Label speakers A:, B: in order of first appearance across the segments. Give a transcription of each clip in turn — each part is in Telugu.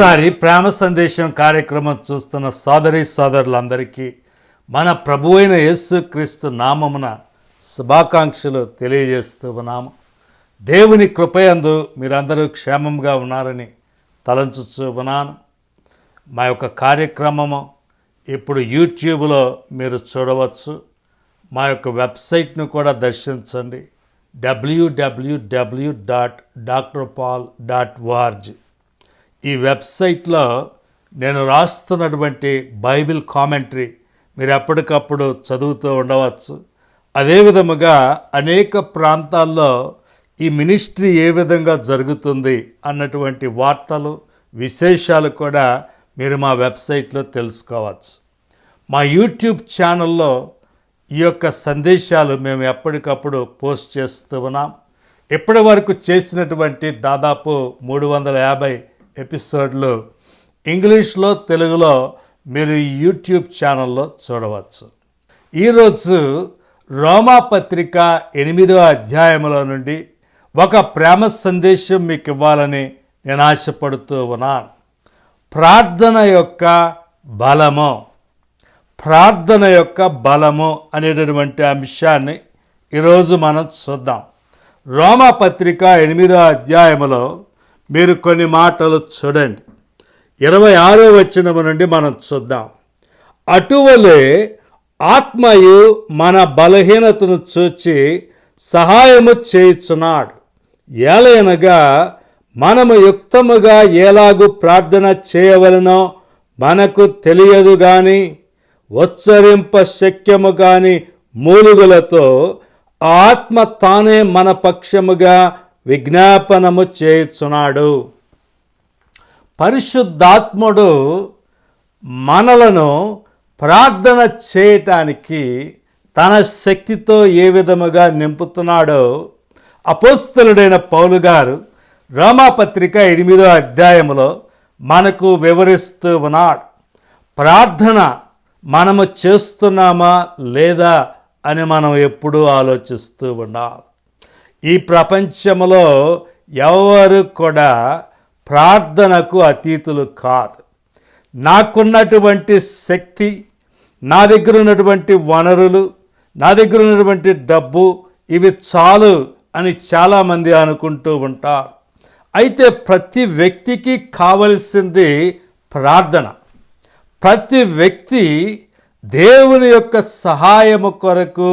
A: మరోసారి ప్రేమ సందేశం కార్యక్రమం చూస్తున్న సోదరి సోదరులందరికీ మన ప్రభు అయిన యేసుక్రీస్తు నామమున శుభాకాంక్షలు తెలియజేస్తూ ఉన్నాము. దేవుని కృపయందు మీరందరూ క్షేమంగా ఉన్నారని తలంచుచూ ఉన్నాను. మా యొక్క కార్యక్రమము ఇప్పుడు యూట్యూబ్లో మీరు చూడవచ్చు. మా యొక్క వెబ్సైట్ను కూడా దర్శించండి. WWW dot doctor Paul dot ORG ఈ వెబ్సైట్లో నేను రాస్తున్నటువంటి బైబిల్ కామెంటరీ మీరు ఎప్పటికప్పుడు చదువుతూ ఉండవచ్చు. అదే విధముగా అనేక ప్రాంతాల్లో ఈ మినిస్ట్రీ ఏ విధంగా జరుగుతుంది అన్నటువంటి వార్తలు విశేషాలు కూడా మీరు మా వెబ్సైట్లో తెలుసుకోవచ్చు. మా యూట్యూబ్ ఛానల్లో ఈ యొక్క సందేశాలు మేము ఎప్పటికప్పుడు పోస్ట్ చేస్తూ ఉన్నాం. ఇప్పటి వరకు చేసినటువంటి దాదాపు మూడు వందల యాభై ఎపిసోడ్లు ఇంగ్లీష్లో తెలుగులో మీరు యూట్యూబ్ ఛానల్లో చూడవచ్చు. ఈరోజు రోమా పత్రిక ఎనిమిదో అధ్యాయంలో నుండి ఒక ప్రేమ సందేశం మీకు ఇవ్వాలని నేను ఆశపడుతూ ఉన్నాను. ప్రార్థన యొక్క బలము. ప్రార్థన యొక్క బలము అనేటటువంటి అంశాన్ని ఈరోజు మనం చూద్దాం. రోమా పత్రిక ఎనిమిదో అధ్యాయములో మీరు కొన్ని మాటలు చూడండి. ఇరవై ఆరో వచ్చినము నుండి మనం చూద్దాం. అటువలే ఆత్మయు మన బలహీనతను చూచి సహాయము చేయుచున్నాడు. ఏలయనగా మనము యుక్తముగా ఎలాగూ ప్రార్థన చేయవలనో మనకు తెలియదు కానీ ఉచ్చరింప శక్యము కాని మూలుగులతో ఆత్మ తానే మన పక్షముగా విజ్ఞాపనము చేయుచున్నాడు. పరిశుద్ధాత్ముడు మనలను ప్రార్థన చేయటానికి తన శక్తితో ఏ విధముగా నింపుతున్నాడో అపోస్తలుడైన పౌలు గారు రోమాపత్రిక ఎనిమిదో అధ్యాయములో మనకు వివరిస్తూ ఉన్నాడు. ప్రార్థన మనము చేస్తున్నామా లేదా అని మనం ఎప్పుడూ ఆలోచిస్తూ ఉండాలి. ఈ ప్రపంచంలో ఎవరు కూడా ప్రార్థనకు అతీతులు కాదు. నాకున్నటువంటి శక్తి నా దగ్గర ఉన్నటువంటి వనరులు నా దగ్గర ఉన్నటువంటి డబ్బు ఇవి చాలు అని చాలామంది అనుకుంటూ ఉంటారు. అయితే ప్రతి వ్యక్తికి కావలసింది ప్రార్థన. ప్రతి వ్యక్తి దేవుని యొక్క సహాయము కొరకు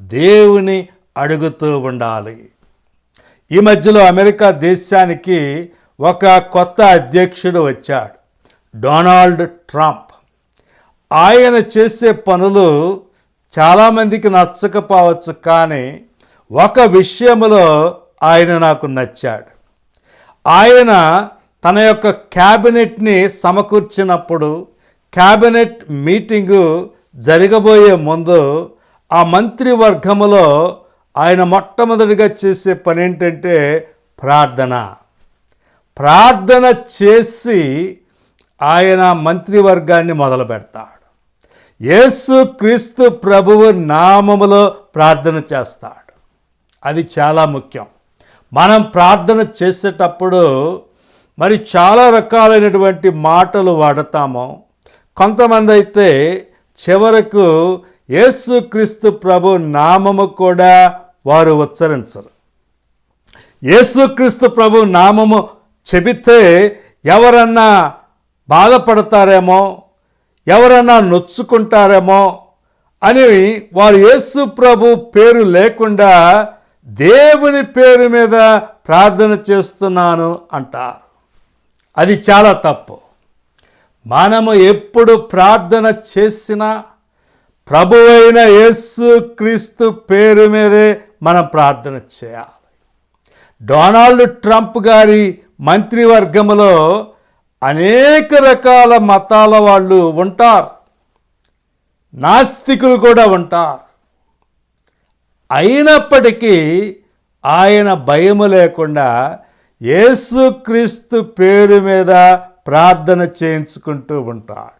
A: దేవుని అడుగుతూ ఉండాలి. ఈ మధ్యలో అమెరికా దేశానికి ఒక కొత్త అధ్యక్షుడు వచ్చాడు డొనాల్డ్ ట్రంప్. ఆయన చేసే పనులు చాలామందికి నచ్చకపోవచ్చు కానీ ఒక విషయంలో ఆయన నాకు నచ్చాడు. ఆయన తన యొక్క క్యాబినెట్ని సమకూర్చినప్పుడు క్యాబినెట్ మీటింగు జరగబోయే ముందు ఆ మంత్రివర్గములో ఆయన మొట్టమొదటిగా చేసే పని ఏంటంటే ప్రార్థన. ప్రార్థన చేసి ఆయన మంత్రివర్గాన్ని మొదలు పెడతాడు యేసు క్రీస్తు ప్రభువు నామములో ప్రార్థన చేస్తాడు. అది చాలా ముఖ్యం. మనం ప్రార్థన చేసేటప్పుడు మరి చాలా రకాలైనటువంటి మాటలు వాడతాము. కొంతమంది అయితే చివరకు యేసుక్రీస్తు ప్రభు నామము కూడా వారు ఉచ్చరించరు. యేసుక్రీస్తు ప్రభు నామము చెబితే ఎవరన్నా బాధపడతారేమో ఎవరన్నా నొచ్చుకుంటారేమో అని వారు యేసు ప్రభు పేరు లేకుండా దేవుని పేరు మీద ప్రార్థన చేస్తున్నాను అంటారు. అది చాలా తప్పు. మనము ఎప్పుడు ప్రార్థన చేసినా ప్రభువైన యేసు క్రీస్తు పేరు మీదే మనం ప్రార్థన చేయాలి. డొనాల్డ్ ట్రంప్ గారి మంత్రివర్గంలో అనేక రకాల మతాల వాళ్ళు ఉంటారు. నాస్తికులు కూడా ఉంటారు. అయినప్పటికీ ఆయన భయము లేకుండా యేసుక్రీస్తు పేరు మీద ప్రార్థన చేయించుకుంటూ ఉంటాడు.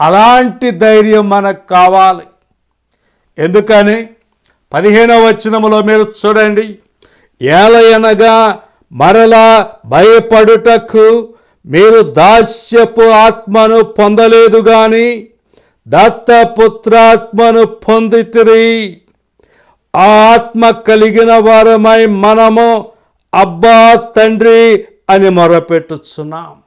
A: అలాంటి ధైర్యం మనకు కావాలి. ఎందుకని? పదిహేనవ వచనములో మీరు చూడండి. ఏలయనగా మరలా భయపడుటకు మీరు దాస్యపు ఆత్మను పొందలేదు కానీ దత్తపుత్రాత్మను పొందితిరి. ఆ ఆత్మ కలిగిన వారమై మనము అబ్బా తండ్రి అని మొరపెట్టుచున్నాం.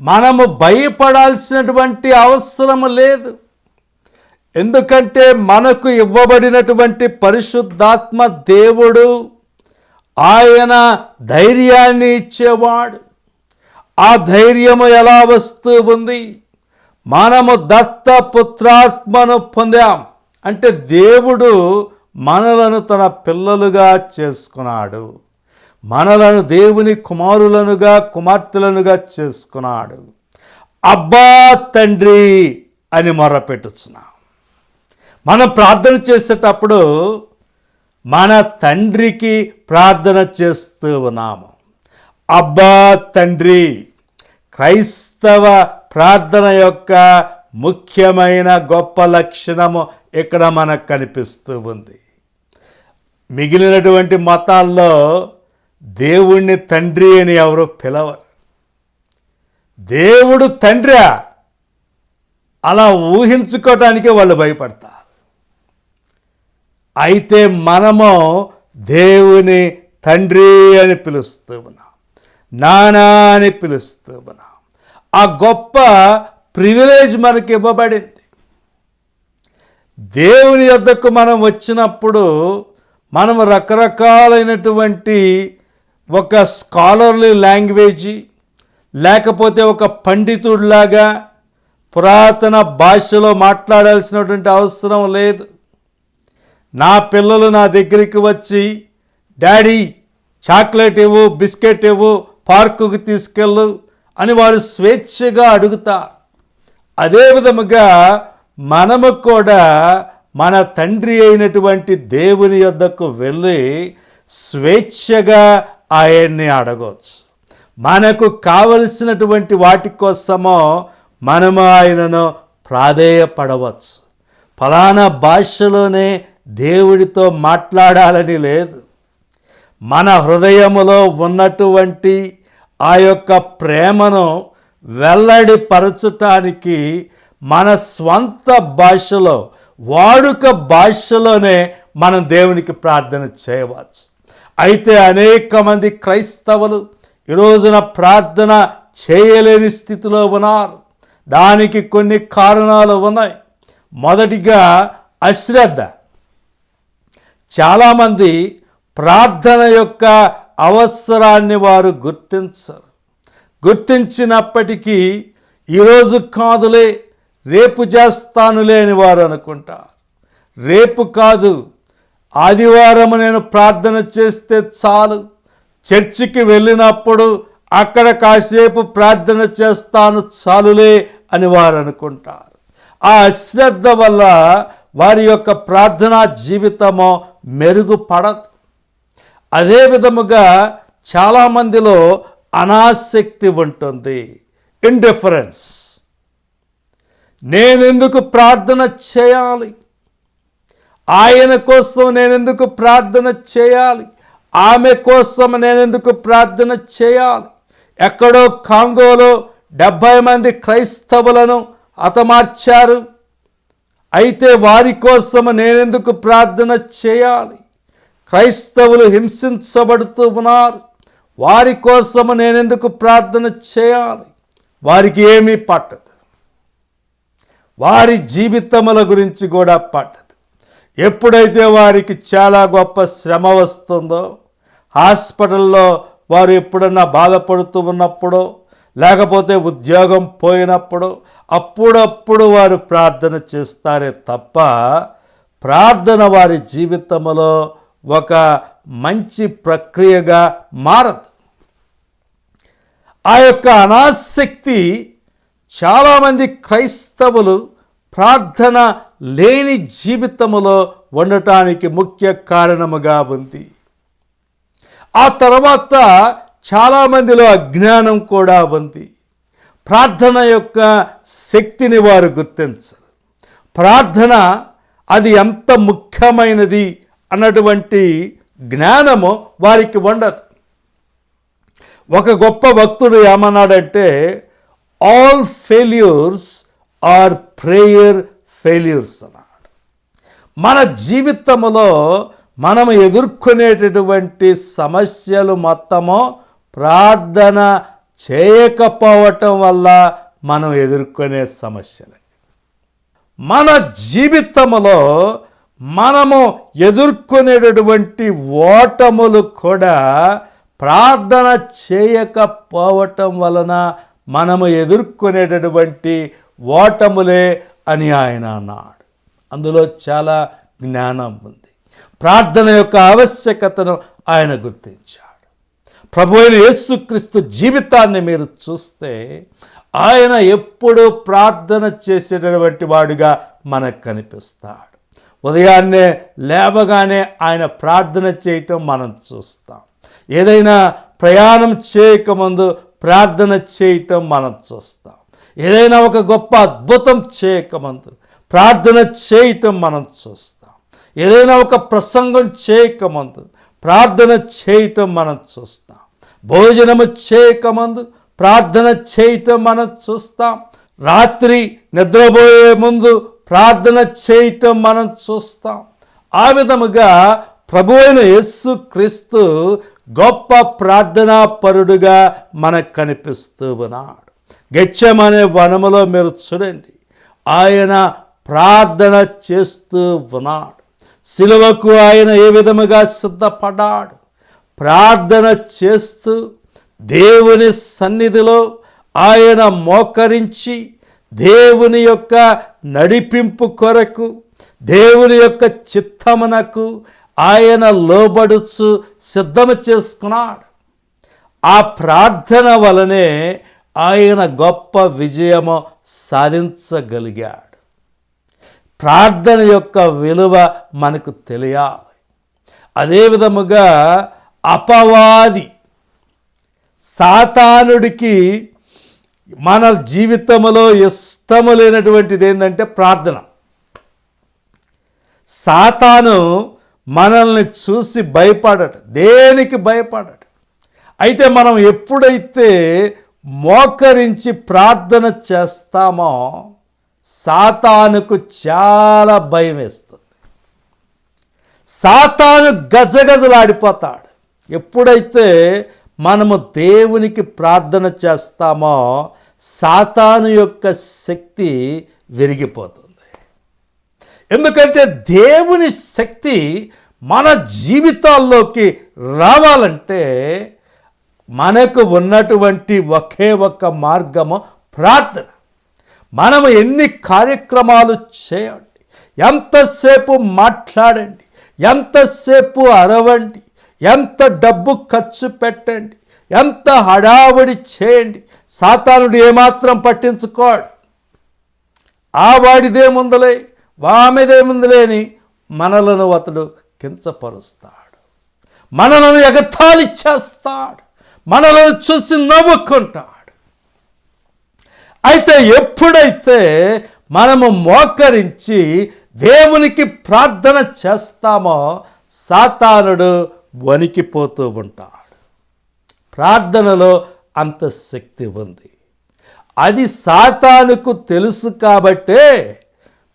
A: మనము భయపడాల్సినటువంటి అవసరం లేదు. ఎందుకంటే మనకు ఇవ్వబడినటువంటి పరిశుద్ధాత్మ దేవుడు ఆయన ధైర్యాన్ని ఇచ్చేవాడు. ఆ ధైర్యము ఎలా వస్తూ ఉంది? మనము దత్త పుత్రాత్మను పొందాం. అంటే దేవుడు మనలను తన పిల్లలుగా చేసుకున్నాడు. మనలను దేవుని కుమారులనుగా కుమార్తెలనుగా చేసుకున్నాడు. అబ్బా తండ్రి అని మొరపెట్టుచున్నాం. మనం ప్రార్థన చేసేటప్పుడు మన తండ్రికి ప్రార్థన చేస్తూ ఉన్నాము. అబ్బా తండ్రి క్రైస్తవ ప్రార్థన యొక్క ముఖ్యమైన గొప్ప లక్షణము ఇక్కడ మనకు కనిపిస్తూ ఉంది. మిగిలినటువంటి మతాల్లో దేవుణ్ణి తండ్రి అని ఎవరు పిలవరు. దేవుడు తండ్రి. అలా ఊహించుకోవటానికే వాళ్ళు భయపడతారు. అయితే మనము దేవుని తండ్రి అని పిలుస్తూ ఉన్నాం. నానా అని పిలుస్తూ ఉన్నాం. ఆ గొప్ప ప్రివిలేజ్ మనకి ఇవ్వబడింది. దేవుని యొద్దకు మనం వచ్చినప్పుడు మనం రకరకాలైనటువంటి ఒక స్కాలర్లీ లాంగ్వేజీ లేకపోతే ఒక పండితుడిలాగా పురాతన భాషలో మాట్లాడాల్సినటువంటి అవసరం లేదు. నా పిల్లలు నా దగ్గరికి వచ్చి డాడీ చాక్లెట్ ఇవ్వు బిస్కెట్ ఇవ్వు పార్కుకి తీసుకెళ్ళు అని వారు స్వేచ్ఛగా అడుగుతారు అదే విధముగా మనము కూడా మన తండ్రి అయినటువంటి దేవుని యొద్దకు వెళ్ళి స్వేచ్ఛగా ఆయన్ని అడగవచ్చు మనకు కావలసినటువంటి వాటి కోసమో మనము ఆయనను ప్రాధేయపడవచ్చు. ఫలానా భాషలోనే దేవుడితో మాట్లాడాలని లేదు. మన హృదయములో ఉన్నటువంటి ఆ యొక్క ప్రేమను వెల్లడిపరచటానికి మన స్వంత భాషలో వాడుక భాషలోనే మనం దేవునికి ప్రార్థన చేయవచ్చు. అయితే అనేక మంది క్రైస్తవులు ఈరోజున ప్రార్థన చేయలేని స్థితిలో ఉన్నారు. దానికి కొన్ని కారణాలు ఉన్నాయి. మొదటిగా అశ్రద్ధ. చాలామంది ప్రార్థన యొక్క అవసరాన్ని వారు గుర్తించరు. గుర్తించినప్పటికీ ఈరోజు కాదులే రేపు చేస్తానులే అని వారు అనుకుంటారు. రేపు కాదు ఆదివారం నేను ప్రార్థన చేస్తే చాలు. చర్చికి వెళ్ళినప్పుడు అక్కడ కాసేపు ప్రార్థన చేస్తాను చాలులే అని వారు అనుకుంటారు. ఆ అశ్రద్ధ వల్ల వారి యొక్క ప్రార్థనా జీవితము మెరుగుపడదు. అదే విధముగా చాలామందిలో అనాసక్తి ఉంటుంది. ఇండిఫరెన్స్ నేనెందుకు ప్రార్థన చేయాలి? ఆయన కోసం నేనెందుకు ప్రార్థన చేయాలి? ఆమె కోసం నేనెందుకు ప్రార్థన చేయాలి? ఎక్కడో కాంగోలో డెబ్భై మంది క్రైస్తవులను హతమార్చారు. అయితే వారి కోసం నేనెందుకు ప్రార్థన చేయాలి? క్రైస్తవులు హింసించబడుతూ ఉన్నారు. వారి కోసం నేనెందుకు ప్రార్థన చేయాలి? వారికి ఏమీ పట్టదు. వారి జీవితముల గురించి కూడా పట్టదు. ఎప్పుడైతే వారికి చాలా గొప్ప శ్రమ వస్తుందో హాస్పిటల్లో వారు ఎప్పుడన్నా బాధపడుతూ ఉన్నప్పుడు లేకపోతే ఉద్యోగం పోయినప్పుడు అప్పుడప్పుడు వారు ప్రార్థన చేస్తారే తప్ప ప్రార్థన వారి జీవితంలో ఒక మంచి ప్రక్రియగా మారదు. ఆ యొక్క అనాసక్తి చాలామంది క్రైస్తవులు ప్రార్థన లేని జీవితములో ఉండటానికి ముఖ్య కారణముగా ఉంది. ఆ తర్వాత చాలామందిలో అజ్ఞానం కూడా ఉంది. ప్రార్థన యొక్క శక్తిని వారు గుర్తించరు. ప్రార్థన అది ఎంత ముఖ్యమైనది అన్నటువంటి జ్ఞానము వారికి ఉండదు. ఒక గొప్ప భక్తుడు ఏమన్నాడంటే all failures are prayer failures అన్నాడు. మన జీవితంలో మనం ఎదుర్కొనేటటువంటి సమస్యలు మొత్తము ప్రార్థన చేయకపోవటం వల్ల మనం ఎదుర్కొనే సమస్యలు. మన జీవితంలో మనము ఎదుర్కొనేటటువంటి ఓటములు కూడా ప్రార్థన చేయకపోవటం వలన మనము ఎదుర్కొనేటటువంటి ఓటములే అని ఆయన అన్నాడు. అందులో చాలా జ్ఞానం ఉంది. ప్రార్థన యొక్క ఆవశ్యకతను ఆయన గుర్తించాడు. ప్రభు అయిన యేసుక్రీస్తు జీవితాన్ని మీరు చూస్తే ఆయన ఎప్పుడూ ప్రార్థన చేసేటటువంటి వాడుగా మనకు కనిపిస్తాడు. ఉదయాన్నే లేవగానే ఆయన ప్రార్థన చేయటం మనం చూస్తాం. ఏదైనా ప్రయాణం చేయకముందు ప్రార్థన చేయటం మనం చూస్తాం. ఏదైనా ఒక గొప్ప అద్భుతం చేయకమందు ప్రార్థన చేయటం మనం చూస్తాం. ఏదైనా ఒక ప్రసంగం చేయకమందు ప్రార్థన చేయటం మనం చూస్తాం. భోజనము చేయకమందు ప్రార్థన చేయటం మనం చూస్తాం. రాత్రి నిద్రపోయే ముందు ప్రార్థన చేయటం మనం చూస్తాం. ఆ విధముగా ప్రభు అయిన యస్సు క్రీస్తు గొప్ప ప్రార్థనా పరుడుగా మనకు కనిపిస్తూ ఉన్నాడు. గెచ్చమనే వనములో మీరు చూడండి. ఆయన ప్రార్థన చేస్తూ ఉన్నాడు. సిలువకు ఆయన ఏ విధముగా సిద్ధపడ్డాడు? ప్రార్థన చేస్తూ దేవుని సన్నిధిలో ఆయన మోకరించి దేవుని యొక్క నడిపింపు కొరకు దేవుని యొక్క చిత్తమునకు ఆయన లోబడుచు సిద్ధము చేసుకున్నాడు. ఆ ప్రార్థన వలనే ఆయన గొప్ప విజయము సాధించగలిగాడు. ప్రార్థన యొక్క విలువ మనకు తెలియాలి. అదే విధముగా అపవాది సాతానుడికి మన జీవితంలో ఇష్టము లేనటువంటిది ఏంటంటే ప్రార్థన. సాతాను మనల్ని చూసి భయపడట దేనికి భయపడట అయితే మనం ఎప్పుడైతే మోకరించి ప్రార్థన చేస్తామో సాతానుకు చాలా భయం వేస్తుంది. సాతాను గజగజలాడిపోతాడు. ఎప్పుడైతే మనము దేవునికి ప్రార్థన చేస్తామో సాతాను యొక్క శక్తి విరిగిపోతుంది. ఎందుకంటే దేవుని శక్తి మన జీవితాల్లోకి రావాలంటే మనకు ఉన్నటువంటి ఒకే ఒక్క మార్గము ప్రార్థన. మనము ఎన్ని కార్యక్రమాలు చేయండి ఎంతసేపు మాట్లాడండి ఎంతసేపు అరవండి ఎంత డబ్బు ఖర్చు పెట్టండి ఎంత హడావుడి చేయండి సాతానుడు ఏమాత్రం పట్టించుకోడు. ఆ వాడిదేముందలే వామెదేముందలే అని మనలను అతడు కించపరుస్తాడు. మనలను ఎగతాళి చేస్తాడు. మనలను చూసి నవ్వుకుంటాడు. అయితే ఎప్పుడైతే మనము మోకరించి దేవునికి ప్రార్థన చేస్తామో సాతానుడు వణికిపోతూ ఉంటాడు. ప్రార్థనలో అంత శక్తి ఉంది. అది సాతానుకు తెలుసు కాబట్టే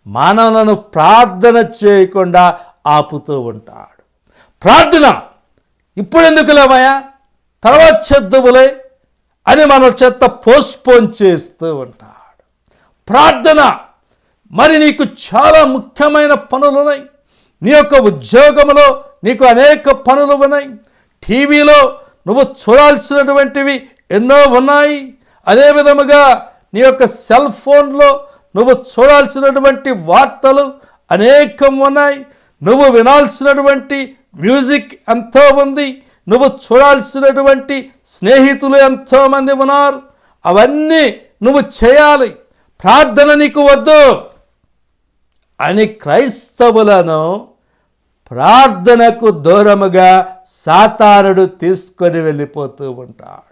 A: మనలను ప్రార్థన చేయకుండా ఆపుతూ ఉంటాడు. ప్రార్థన ఇప్పుడెందుకు లేవయా తర్వాత చేద్దాములే అని మన చేత పోస్ట్పోన్ చేస్తూ ఉంటాడు. ప్రార్థన మరి నీకు చాలా ముఖ్యమైన పనులు ఉన్నాయి. నీ యొక్క ఉద్యోగంలో నీకు అనేక పనులు ఉన్నాయి. టీవీలో నువ్వు చూడాల్సినటువంటివి ఎన్నో ఉన్నాయి. అదే విధముగా నీ యొక్క సెల్ ఫోన్లో నువ్వు చూడాల్సినటువంటి వార్తలు అనేకం ఉన్నాయి. నువ్వు వినాల్సినటువంటి మ్యూజిక్ ఎంతో ఉంది. నువ్వు చూడాల్సినటువంటి స్నేహితులు ఎంతోమంది ఉన్నారు. అవన్నీ నువ్వు చేయాలి. ప్రార్థన నీకు వద్దు. అని క్రైస్తవులను ప్రార్థనకు దూరముగా సాతానుడు తీసుకొని వెళ్ళిపోతూ ఉంటాడు.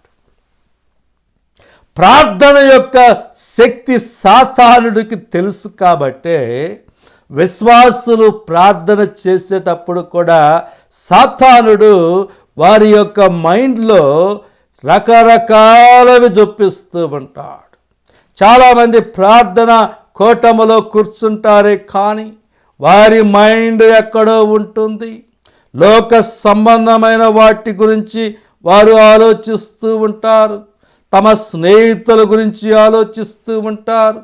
A: ప్రార్థన యొక్క శక్తి సాతానుడికి తెలుసు కాబట్టే విశ్వాసులు ప్రార్థన చేసేటప్పుడు కూడా సాతానుడు వారి యొక్క మైండ్లో రకరకాలవి జొప్పిస్తూ ఉంటాడు. చాలామంది ప్రార్థన కోటములో కూర్చుంటారే కానీ వారి మైండ్ ఎక్కడో ఉంటుంది. లోక సంబంధమైన వాటి గురించి వారు ఆలోచిస్తూ ఉంటారు. తమ స్నేహితుల గురించి ఆలోచిస్తూ ఉంటారు.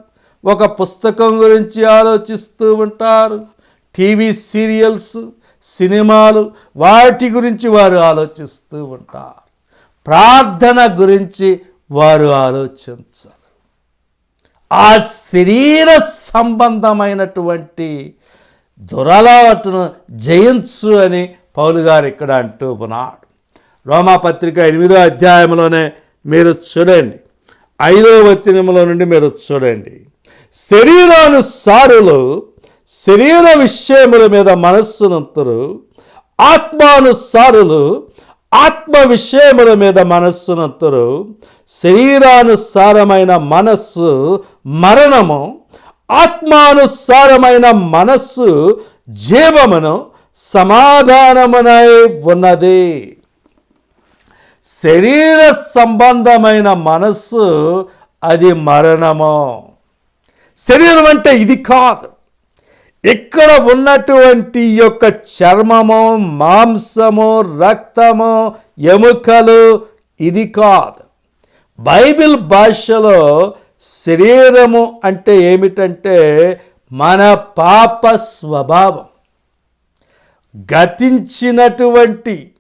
A: ఒక పుస్తకం గురించి ఆలోచిస్తూ ఉంటారు. టీవీ సీరియల్స్ సినిమాలు వాటి గురించి వారు ఆలోచిస్తూ ఉంటారు. ప్రార్థన గురించి వారు ఆలోచించాలి ఆ శరీర సంబంధమైనటువంటి దురలవాటును జయించు అని పౌలు గారు ఇక్కడ అంటూ ఉన్నాడు. రోమాపత్రిక ఎనిమిదో అధ్యాయంలోనే మీరు చూడండి. ఐదో వచనంలో నుండి మీరు చూడండి. శరీరానుసారులు శరీర విషయముల మీద మనస్సునంతరు ఆత్మానుసారులు ఆత్మ విషయముల మీద మనస్సునంతరు శరీరానుసారమైన మనస్సు మరణము ఆత్మానుసారమైన మనస్సు జీవమును సమాధానమునై ఉన్నది. శరీర సంబంధమైన మనస్సు అది మరణము. శరీరం అంటే ఇది కాదు. ఇక్కడ ఉన్నటువంటి యొక్క చర్మము మాంసము రక్తము ఎముకలు ఇది కాదు. బైబిల్ భాషలో శరీరము అంటే ఏమిటంటే మన పాప స్వభావం. గతించినటువంటి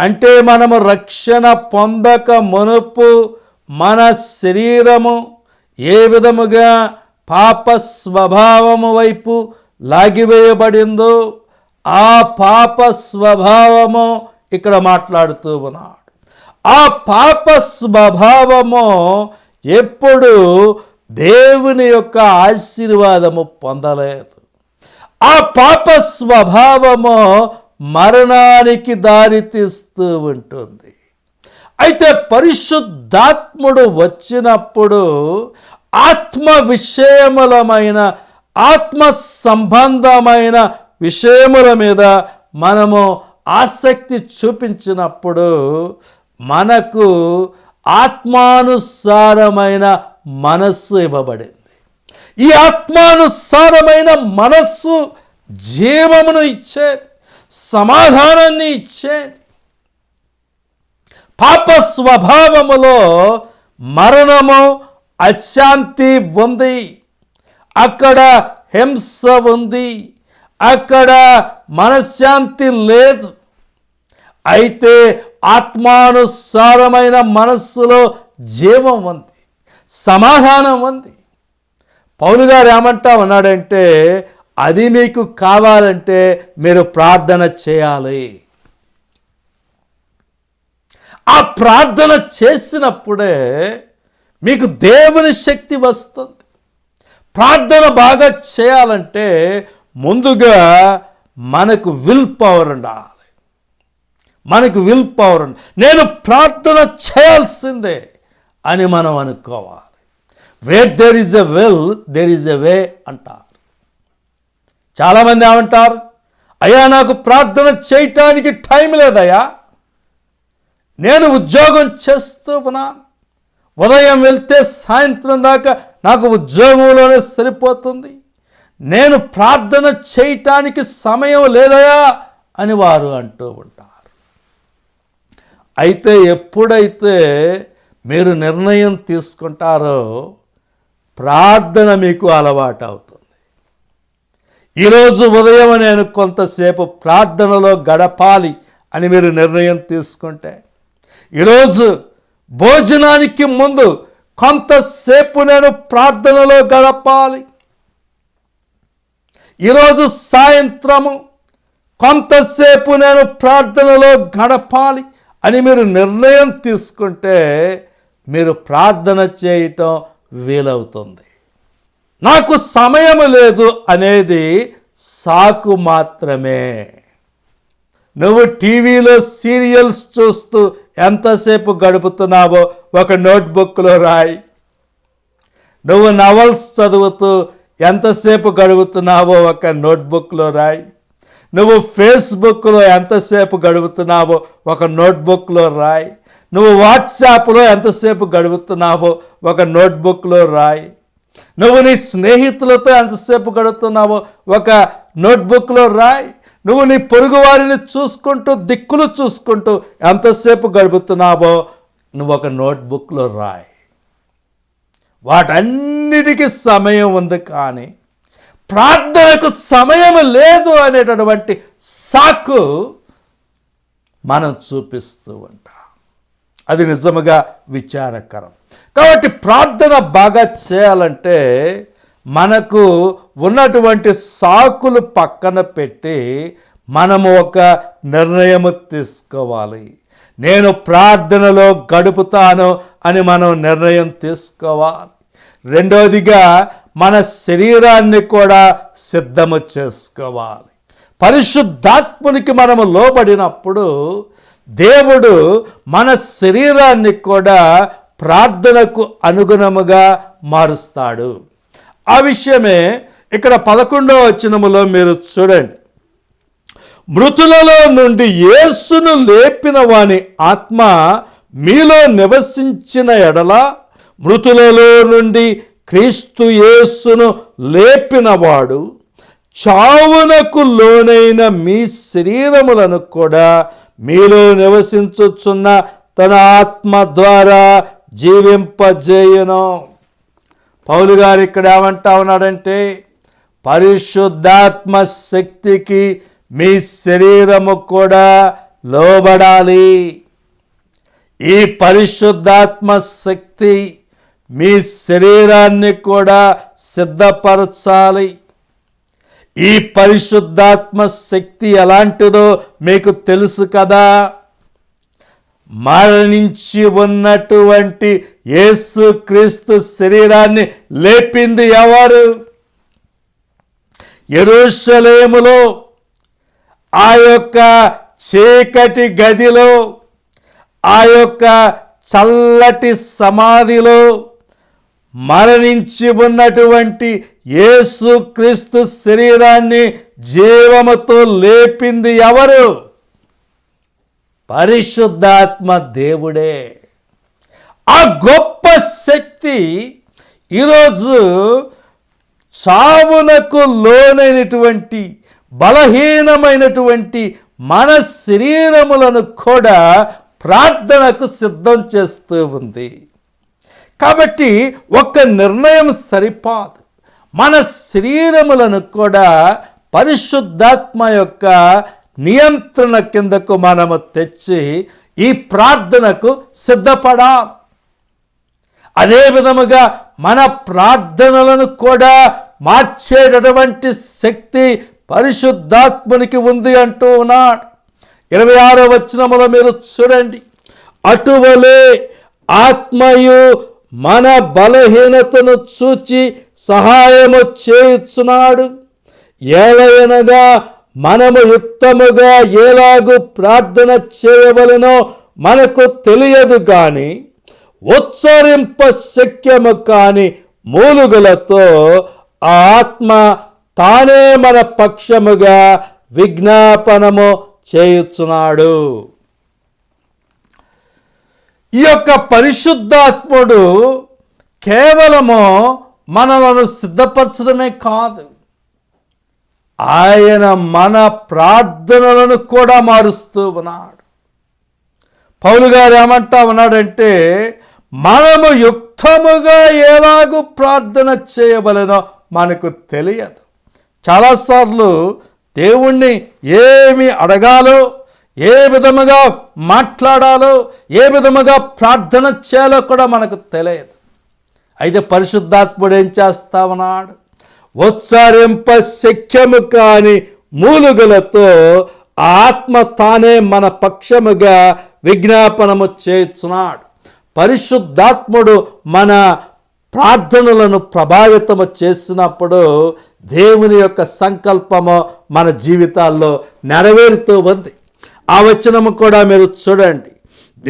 A: అంటే మనము రక్షణ పొందక మునుపు మన శరీరము ఏ విధముగా పాప స్వభావము వైపు లాగివేయబడిందో ఆ పాప స్వభావము ఇక్కడ మాట్లాడుతూ ఉన్నాడు. ఆ పాప స్వభావము ఎప్పుడు దేవుని యొక్క ఆశీర్వాదము పొందలేదు. ఆ పాప స్వభావము మరణానికి దారితీస్తూ ఉంటుంది. అయితే పరిశుద్ధాత్ముడు వచ్చినప్పుడు ఆత్మ విషయములమైన ఆత్మ సంబంధమైన విషయముల మీద మనము ఆసక్తి చూపించినప్పుడు మనకు ఆత్మానుసారమైన మనస్సు ఇవ్వబడింది. ఈ ఆత్మానుసారమైన మనస్సు జీవమును ఇచ్చేది సమాధానాన్ని ఇచ్చేది. పాప స్వభావములో మరణము అశాంతి ఉంది. అక్కడ హింస ఉంది. అక్కడ మనశ్శాంతి లేదు. అయితే ఆత్మానుసారమైన మనస్సులో జీవం ఉంది. సమాధానం ఉంది. పౌలు గారు ఏమంటా ఉన్నాడంటే అది మీకు కావాలంటే మీరు ప్రార్థన చేయాలి. ఆ ప్రార్థన చేసినప్పుడే మీకు దేవుని శక్తి వస్తుంది. ప్రార్థన బాగా చేయాలంటే ముందుగా మనకు విల్ పవర్ ఉండాలి. మనకు విల్ పవర్ ఉండాలి నేను ప్రార్థన చేయాల్సిందే అని మనం అనుకోవాలి. Where there is a will there is a way అంటారు. చాలామంది ఏమంటారు? అయ్యా నాకు ప్రార్థన చేయటానికి టైం లేదయ్యా. నేను ఉద్యోగం చేస్తూ ఉదయం వెళ్తే సాయంత్రం దాకా నాకు ఉద్యోగంలోనే సరిపోతుంది. నేను ప్రార్థన చేయటానికి సమయం లేదయా? అని వారు అంటూ ఉంటారు. అయితే ఎప్పుడైతే మీరు నిర్ణయం తీసుకుంటారో ప్రార్థన మీకు అలవాటు అవుతుంది ఈరోజు ఉదయం నేను కొంతసేపు ప్రార్థనలో గడపాలి అని మీరు నిర్ణయం తీసుకుంటే ఈరోజు భోజనానికి ముందు కొంతసేపు నేను ప్రార్థనలో గడపాలి. ఈరోజు సాయంత్రము కొంతసేపు నేను ప్రార్థనలో గడపాలి అని మీరు నిర్ణయం తీసుకుంటే మీరు ప్రార్థన చేయటం వీలవుతుంది. నాకు సమయం లేదు అనేది సాకు మాత్రమే. నువ్వు టీవీలో సీరియల్స్ చూస్తూ ఎంతసేపు గడుపుతున్నావో ఒక నోట్బుక్లో రాయి. నువ్వు నవల్స్ చదువుతూ ఎంతసేపు గడుపుతున్నావో ఒక నోట్బుక్లో రాయి. నువ్వు ఫేస్బుక్లో ఎంతసేపు గడుపుతున్నావో ఒక నోట్బుక్లో రాయి. నువ్వు వాట్సాప్లో ఎంతసేపు గడుపుతున్నావో ఒక నోట్బుక్లో రాయి. నువ్వు నీ స్నేహితులతో ఎంతసేపు గడుపుతున్నావో ఒక నోట్బుక్లో రాయి. నువ్వు నీ పొరుగు వారిని చూసుకుంటూ దిక్కులు చూసుకుంటూ ఎంతసేపు గడుపుతున్నావో నువ్వు ఒక నోట్బుక్లో రాయి. వాటన్నిటికీ సమయం ఉంది కానీ ప్రార్థనకు సమయం లేదు అనేటటువంటి సాకు మనం చూపిస్తూ ఉంటాం. అది నిజముగా విచారకరం. కాబట్టి ప్రార్థన బాగా చేయాలంటే మనకు ఉన్నటువంటి సాకులు పక్కన పెట్టి మనము ఒక నిర్ణయం తీసుకోవాలి. నేను ప్రార్థనలో గడుపుతాను అని మనం నిర్ణయం తీసుకోవాలి. రెండవదిగా మన శరీరాన్ని కూడా సిద్ధము చేసుకోవాలి. పరిశుద్ధాత్మునికి మనము లోబడినప్పుడు దేవుడు మన శరీరాన్ని కూడా ప్రార్థనకు అనుగుణముగా మారుస్తాడు. ఆ విషయమే ఇక్కడ పదకొండవ వచనములో మీరు చూడండి. మృతులలో నుండి యేసును లేపిన వాని ఆత్మ మీలో నివసించిన ఎడల మృతులలో నుండి క్రీస్తు యేసును లేపినవాడు చావునకు లోనైన మీ శరీరములను కూడా మీలో నివసించుచున్న తన ఆత్మ ద్వారా జీవింపజేయను. పౌలు గారు ఇక్కడ ఏమంటా ఉన్నాడంటే పరిశుద్ధాత్మ శక్తికి మీ శరీరము కూడా లోబడాలి. ఈ పరిశుద్ధాత్మ శక్తి మీ శరీరాన్ని కూడా సిద్ధపరచాలి. ఈ పరిశుద్ధాత్మ శక్తి ఎలాంటిదో మీకు తెలుసు కదా. మరణించి ఉన్నటువంటి యేసుక్రీస్తు శరీరాన్ని లేపింది ఎవరు? ఎరుసలేములో ఆ యొక్క చీకటి గదిలో ఆ యొక్క చల్లటి సమాధిలో మరణించి ఉన్నటువంటి యేసుక్రీస్తు శరీరాన్ని జీవముతో లేపింది ఎవరు? పరిశుద్ధాత్మ దేవుడే. ఆ గొప్ప శక్తి ఈరోజు సావునకు లోనైనటువంటి బలహీనమైనటువంటి మన శరీరములను కూడా ప్రార్థనకు సిద్ధం చేస్తూ ఉంది. కాబట్టి ఒక్క నిర్ణయం సరిపాదు. మన శరీరములను కూడా పరిశుద్ధాత్మ యొక్క నియంత్రణ కిందకు మనము తెచ్చి ఈ ప్రార్థనకు సిద్ధపడాలి. అదే విధముగా మన ప్రార్థనలను కూడా మార్చేటటువంటి శక్తి పరిశుద్ధాత్మునికి ఉంది అంటూ ఉన్నాడు. ఇరవై ఆరో వచనములో మీరు చూడండి. అటువలే ఆత్మయు మన బలహీనతను చూచి సహాయము చేయుచున్నాడు. ఏలయనగా మనము యుక్తముగా ఎలాగు ప్రార్థన చేయవలనో మనకు తెలియదు కానీ ఉచ్చరింప శక్యము కాని మూలుగులతో ఆ ఆత్మ తానే మన పక్షముగా విజ్ఞాపనము చేయుచున్నాడు. ఈ యొక్క పరిశుద్ధాత్ముడు కేవలము మనలను సిద్ధపరచడమే కాదు ఆయన మన ప్రార్థనలను కూడా మారుస్తూ ఉన్నాడు. పౌలు గారు ఏమంటా ఉన్నాడంటే మనము యుక్తముగా ఎలాగూ ప్రార్థన చేయవలనో మనకు తెలియదు. చాలాసార్లు దేవుణ్ణి ఏమి అడగాలో ఏ విధముగా మాట్లాడాలో ఏ విధముగా ప్రార్థన చేయాలో కూడా మనకు తెలియదు. అయితే పరిశుద్ధాత్ముడు ఏం చేస్తామన్నాడు ఉచ్చారింప శక్యము కాని మూలుగులతో ఆత్మ తానే మన పక్షముగా విజ్ఞాపనము చేస్తున్నాడు పరిశుద్ధాత్ముడు మన ప్రార్థనలను ప్రభావితము చేసినప్పుడు దేవుని యొక్క సంకల్పము మన జీవితాల్లో నెరవేరుతూ ఉంది. ఆ వచనము కూడా మీరు చూడండి.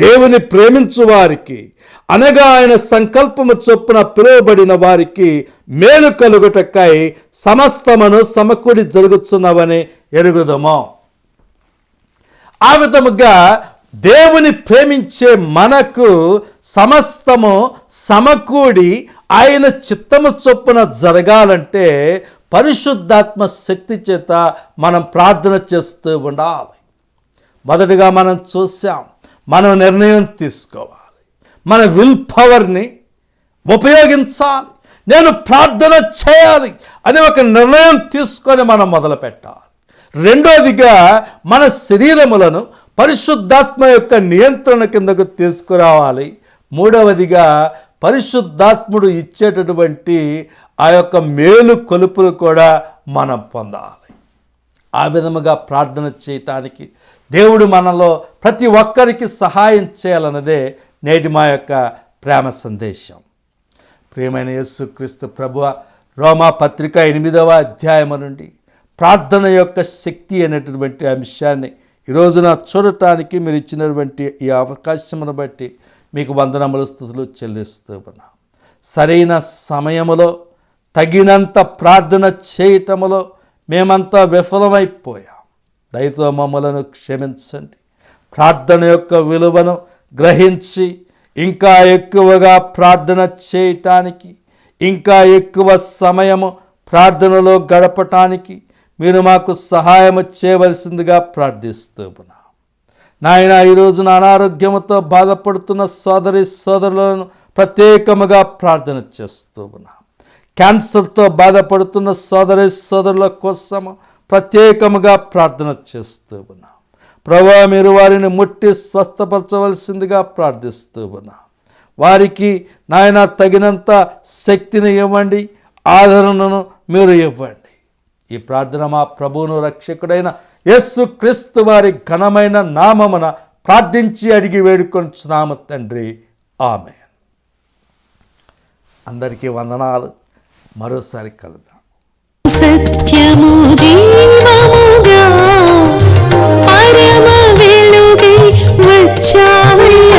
A: దేవుని ప్రేమించు వారికి అనగా ఆయన సంకల్పము చొప్పున పిలువబడిన వారికి మేలు కలుగుటకై సమస్తమును సమకూడి జరుగుతున్నవని ఎరుగుదము. ఆ విధముగా దేవుని ప్రేమించే మనకు సమస్తము సమకూడి ఆయన చిత్తము చొప్పున జరగాలంటే పరిశుద్ధాత్మ శక్తి చేత మనం ప్రార్థన చేస్తూ ఉండాలి. మొదటగా మనం చూసాం మనం నిర్ణయం తీసుకోవాలి. మన విల్ పవర్ని ఉపయోగించాలి. నేను ప్రార్థన చేయాలి అనే ఒక నిర్ణయం తీసుకొని మనం మొదలు పెట్టాలి రెండోదిగా మన శరీరములను పరిశుద్ధాత్మ యొక్క నియంత్రణ కిందకు తీసుకురావాలి. మూడవదిగా పరిశుద్ధాత్ముడు ఇచ్చేటటువంటి ఆ యొక్క మేలు కొలుపులు కూడా మనం పొందాలి. ఆ విధముగా ప్రార్థన చేయటానికి దేవుడు మనలో ప్రతి ఒక్కరికి సహాయం చేయాలన్నదే నేటి మా యొక్క ప్రేమ సందేశం. ప్రియమైన యేసుక్రీస్తు ప్రభువ రోమా పత్రిక ఎనిమిదవ అధ్యాయము నుండి ప్రార్థన యొక్క శక్తి అనేటటువంటి అంశాన్ని ఈ రోజున చూడటానికి మీరు ఇచ్చినటువంటి ఈ అవకాశమును బట్టి మీకు వందనములు స్థుతులు చెల్లిస్తూ ఉన్నా. సరైన సమయములో తగినంత ప్రార్థన చేయటములో మేమంతా విఫలమైపోయాం. దయతో మమ్మలను క్షమించండి. ప్రార్థన యొక్క విలువను గ్రహించి ఇంకా ఎక్కువగా ప్రార్థన చేయటానికి ఇంకా ఎక్కువ సమయము ప్రార్థనలో గడపటానికి మీరు మాకు సహాయం చేయవలసిందిగా ప్రార్థిస్తూ ఉన్నాం నాయన ఈరోజున అనారోగ్యంతో బాధపడుతున్న సోదరి సోదరులను ప్రత్యేకముగా ప్రార్థన చేస్తూ ఉన్నాం క్యాన్సర్తో బాధపడుతున్న సోదరి సోదరుల కోసము ప్రత్యేకముగా ప్రార్థన చేస్తూ ఉన్నాం ప్రభా మీరు వారిని ముట్టి స్వస్థపరచవలసిందిగా ప్రార్థిస్తూ ఉన్నాం వారికి నాయన తగినంత శక్తిని ఇవ్వండి ఆదరణను మీరు ఇవ్వండి. ఈ ప్రార్థన మా ప్రభువును రక్షకుడైన యేసు క్రీస్తు వారి ఘనమైన నామమున ప్రార్థించి అడిగి వేడుకొంచున్నాము తండ్రి. ఆమె అందరికీ వందనాలు. మరోసారి కలుద్దాం.
B: సత్యము జీవముగా పరమ వెలుగై వచ్చావయ్యా